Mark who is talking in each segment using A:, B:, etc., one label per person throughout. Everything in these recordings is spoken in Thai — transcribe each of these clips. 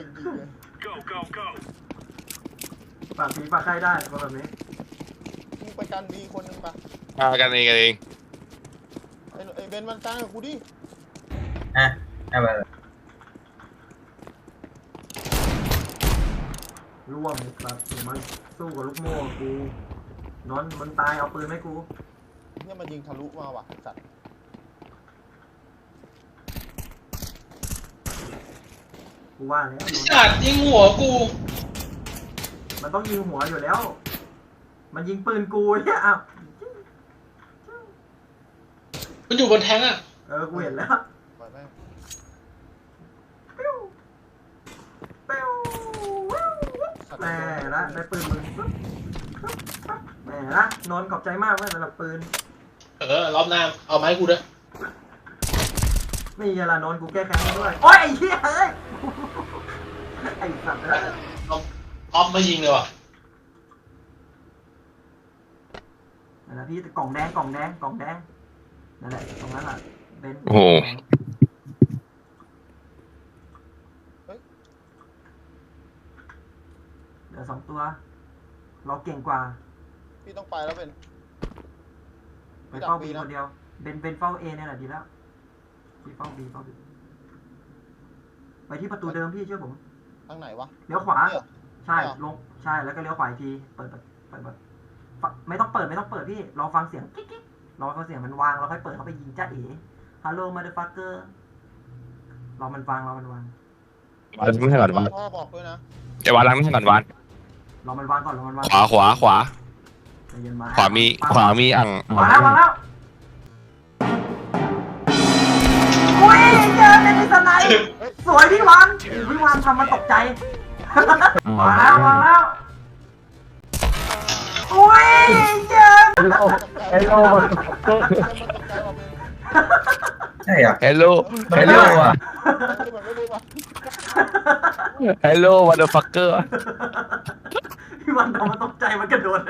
A: จริงเลย
B: Go, go, go.
C: ปากผีปากใครได้ประมาณนี้
A: มึงไปกันดีคนหนึงปะ
D: มากันเองกันเอง
A: ไอ้ไอ้เบนมันกลางกับกูดิ
E: อะเอาไปเลย
C: ร่วมครับเดี๋ยวมันสู้กับลูกโม่กูนอนมันตายเอาปืนไหมกู
A: เนี่ยมันยิงทะลุมาว่ะไอ้สัตว์
C: กูว่าแล้ว
F: ไอ้สัตว์ยิงหัวกู
C: มันต้องยิงหัวอยู่แล้ว มันยิงปืนกูเนี่ยอ้าว
F: มันอยู่บนแทงอะ
C: เออกูเห็นแล้ว
A: ปล่อยแม่ง
C: ปิ้วปิ้ว
A: สัตว์
C: แหม่ละได้ปืนมึงแหม่ละนอนขอบใจมากเว้ยสำหรับปืน
F: เออ รอบหน้า เอาไมาให้กูด้วย
C: นี่เวลานอนกูแก้แค้นให้ด้วย โอ้ยไอ้เหี้ยเอ้ย ไอ้สัตว์เอ้ย
F: เอาออฟมายิงเลยว่ะ
C: นั่นแหละพี่กล่องแดงกล่องแดงกล่องแดงนั่นแหละตรงนั้นแหละเป็น
D: โอ้โห
C: เหลือสองตัว เราเก่งกว่า
A: พี่ต้องไปแล้วเป็น
C: ไปเฝ้าบีคนเดียว เบนเบนเฝ้าเอเนี่ยแหละดีแล้ว พี่เฝ้าบีเฝ้าบีไปที่ประตูเดิมพี่เชื่อผม
A: ทางไหนวะ
C: เลี้ยวขวา
A: เนี่ย
C: ใช่
A: เนี่ย
C: ลง ใช่ แล้วก็เลี้ยวขวาอีกที เปิดเปิดเปิดเปิดฟะไม่ต้องเปิด ไม่ต้องเปิดพี่ รอฟังเสียงกิ๊กกิ๊กรอฟังเสียงมันวาง แล้วค่อยเปิดเข้าไปยิงจ้าเอ๋ฮัลโหลมาเดฟักเกอร์รอมันวาง รอมันวาง
D: วานไม่ให้ก่อนวาน
A: พ่อบอกด้วยนะ
D: จะวานล้างไม่ให้ก่อนวาน
C: รอมันวางก่อน รอมันวาง
D: ขวาขวาขวา
C: ใจเย็นมา
D: ขวามีขวามีอ่าง
C: วางแล้ววางแล้ว สไนป์สวยพี่วานพี่วานทำมันตกใจวางแล้ววางแล้วอุ้ยเจอ
E: ไอ้โลมัน
A: มันตกใจว่าเป็น
E: ใช่เหรอ
D: เฮลโล
E: มัน
D: เฮ
E: ไม่
D: ลโล
E: รู้อะ
A: มันไม่รู้ว่ะ
D: เฮลโลวันเดอร์ฟักเกอร์
C: พี่วันทำมันตกใจมันกระโดด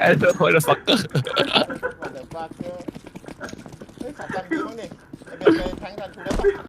D: เฮลโลวันเดอร์ฟักเกอร์
A: มัน เดี๋ยวฟาดเกอร์เฮ้ยขอกันดีบ้างดิไอ้เบนไปแทงกันกูได้ปะ